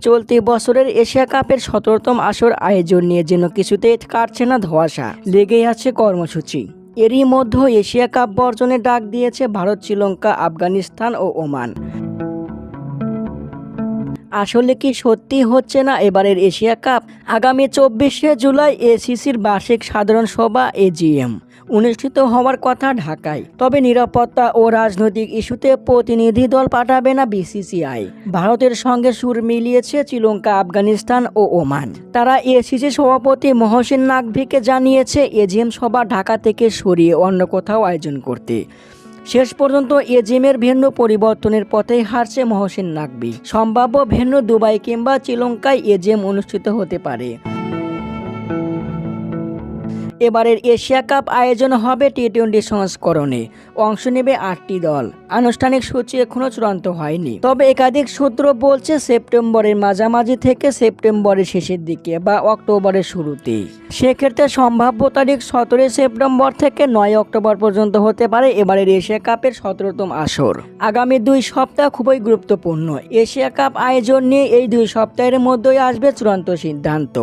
চলতি বছরের এশিয়া কাপের সতেরোতম আসর আয়োজন নিয়ে যেন কিছুতেই কাটছে না ধোয়াশা। লেগেই আছে কর্মসূচি। এরই মধ্যে এশিয়া কাপ বর্জনের ডাক দিয়েছে ভারত, শ্রীলঙ্কা, আফগানিস্তান ও ওমান। আসলে কি সত্যি হচ্ছে না এবারের এশিয়া কাপ? আগামী চব্বিশে জুলাই এসিসির বার্ষিক সাধারণ সভা, এজিএম। অনুষ্ঠিত হওয়ার কথা ঢাকায়। তবে নিরাপত্তা ও রাজনৈতিক ইস্যুতে প্রতিনিধি দল পাঠাবে না বিসিসিআই। ভারতের সঙ্গে সুর মিলিয়েছে শ্রীলঙ্কা, আফগানিস্তান ও ওমান। তারা এসিসি সভাপতি মহসিন নাকভিকে জানিয়েছে, এজিএম সভা ঢাকা থেকে সরিয়ে অন্য কোথাও আয়োজন করতে। শেষ পর্যন্ত এজিএমের ভেন্যু পরিবর্তনের পথেই হারছে মহসিন নাকবি সম্ভাব্য ভেন্যু দুবাই কিংবা শ্রীলঙ্কায় এজিএম অনুষ্ঠিত হতে পারে। এবারের এশিয়া কাপ আয়োজন হবে টি টোয়েন্টি সংস্করণে। অংশ নেবে আটটি দল। আনুষ্ঠানিক সূচি এখনও চূড়ান্ত হয়নি। তবে একাধিক সূত্র বলছে সেপ্টেম্বরের মাঝামাঝি থেকে সেপ্টেম্বরের শেষের দিকে বা অক্টোবরের শুরুতে সেক্ষেত্রে সম্ভাব্য তারিখ সতেরোই সেপ্টেম্বর থেকে নয় অক্টোবর পর্যন্ত হতে পারে এবারের এশিয়া কাপের সতেরোতম আসর। আগামী দুই সপ্তাহ খুবই গুরুত্বপূর্ণ। এশিয়া কাপ আয়োজন নিয়ে এই দুই সপ্তাহের মধ্যেই আসবে চূড়ান্ত সিদ্ধান্ত।